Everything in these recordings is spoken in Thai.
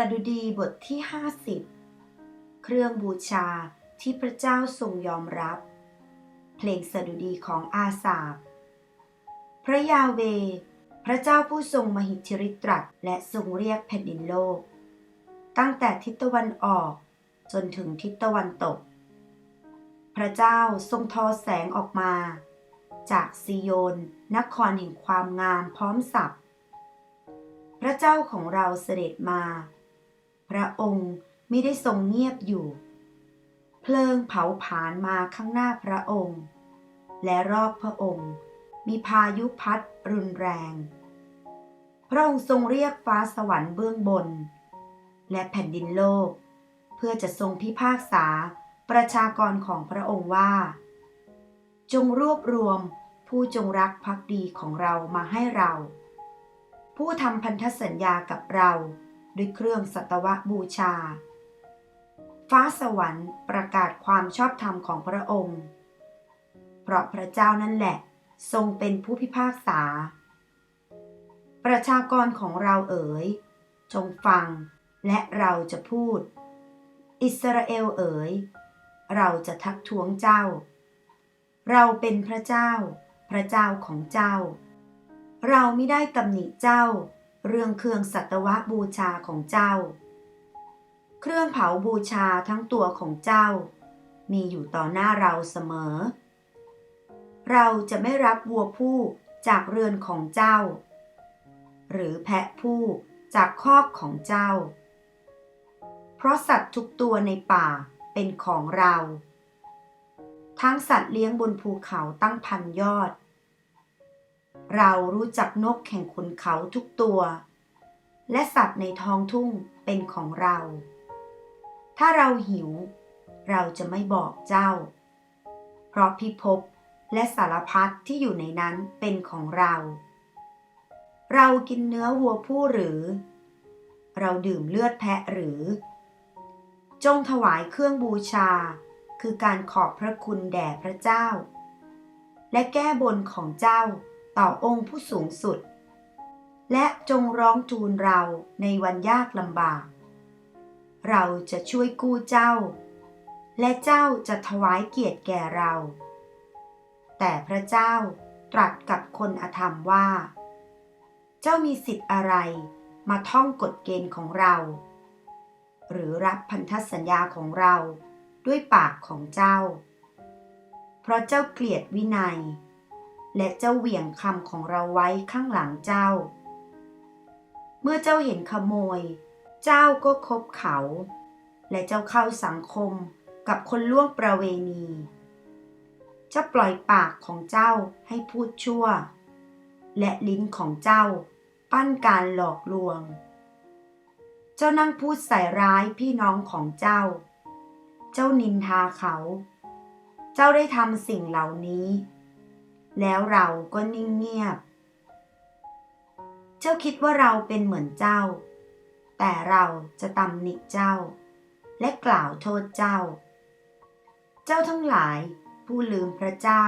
สดุดีบทที่ 50 เครื่องบูชาที่พระเจ้าทรงยอมรับ เพลงสดุดีของอาสาบพระยาเว พระเจ้าผู้ทรงมหิทธิฤทธิ์ตรัสและทรงเรียกแผ่นดินโลก ตั้งแต่ทิศตะวันออกจนถึงทิศตะวันตก พระเจ้าทรงทอแสงออกมา จากซิโยนนครแห่งความงามพร้อมสับพระเจ้าของเราเสด็จมา พระองค์ไม่ได้ทรงเงียบอยู่ เพลิงเผาผลาญมาข้างหน้าพระองค์ และรอบพระองค์มีพายุพัดรุนแรง พระองค์ทรงเรียกฟ้าสวรรค์เบื้องบน และแผ่นดินโลก เพื่อจะทรงพิพากษาประชากรของพระองค์ว่า จงรวบรวมผู้จงรักภักดีของเรามาให้เรา ผู้ทำพันธสัญญากับเรา ด้วยเครื่องสัตวบูชา ฟ้าสวรรค์ประกาศความชอบธรรมของพระองค์ เพราะพระเจ้านั่นแหละ ทรงเป็นผู้พิพากษา ประชากรของเราเอ๋ย จงฟังและเราจะพูด อิสราเอลเอ๋ย เราจะทักท้วงเจ้า เราเป็นพระเจ้า พระเจ้าของเจ้า เราไม่ได้ตำหนิเจ้า เรื่องเครื่องสัตวบูชาของเจ้า เครื่องเผาบูชาทั้งตัวของเจ้า มีอยู่ต่อหน้าเราเสมอ เราจะไม่รับวัวผู้จากเรือนของเจ้า หรือแพะผู้จากคอกของเจ้า เพราะสัตว์ทุกตัวในป่าเป็นของเรา ทั้งสัตว์เลี้ยงบนภูเขาตั้งพันยอด เรารู้จักนกแข่งขุนเขาทุกตัว และสัตว์ในท้องทุ่งเป็นของเรา ถ้าเราหิว เราจะไม่บอกเจ้า เพราะพิภพและสารพัดที่อยู่ในนั้นเป็นของเรา เรากินเนื้อวัวผู้หรือ เราดื่มเลือดแพะหรือ จงถวายเครื่องบูชา คือการขอบพระคุณแด่พระเจ้า และแก้บนของเจ้า ต่อองค์ผู้สูงสุด และจงร้องทูลเราในวันยากลำบาก เราจะช่วยกู้เจ้า และเจ้าจะถวายเกียรติแก่เรา แต่พระเจ้าตรัสกับคนอธรรมว่า เจ้ามีสิทธิ์อะไรมาท่องกฎเกณฑ์ของเรา หรือรับพันธสัญญาของเราด้วยปากของเจ้า เพราะเจ้าเกลียดวินัย และเจ้าเหวี่ยงคำของเราไว้ข้างหลังเจ้า เมื่อเจ้าเห็นขโมย เจ้าก็คบเขา และเจ้าเข้าสังคมกับคนล่วงประเวณีเจ้าปล่อยปากของเจ้าให้พูดชั่ว และลิ้นของเจ้าปั้นการหลอกลวง เจ้านั่งพูดใส่ร้ายพี่น้องของเจ้า เจ้านินทาเขา เจ้าได้ทำสิ่งเหล่านี้ แล้วเราก็นิ่งเงียบ เจ้าคิดว่าเราเป็นเหมือนเจ้า แต่เราจะตำหนิเจ้า และกล่าวโทษเจ้า เจ้าทั้งหลายผู้ลืมพระเจ้า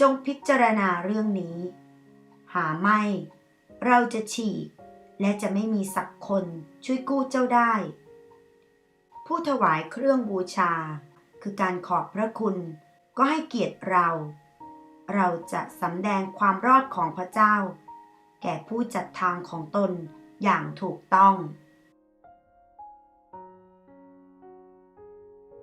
จงพิจารณาเรื่องนี้ หาไม่ เราจะฉีก และจะไม่มีสักคนช่วยกู้เจ้าได้ ผู้ถวายเครื่องบูชา คือการขอบพระคุณก็ให้เกียรติเรา เราจะสำแดงความรอดของพระเจ้า แก่ผู้จัดทางของตนอย่างถูกต้อง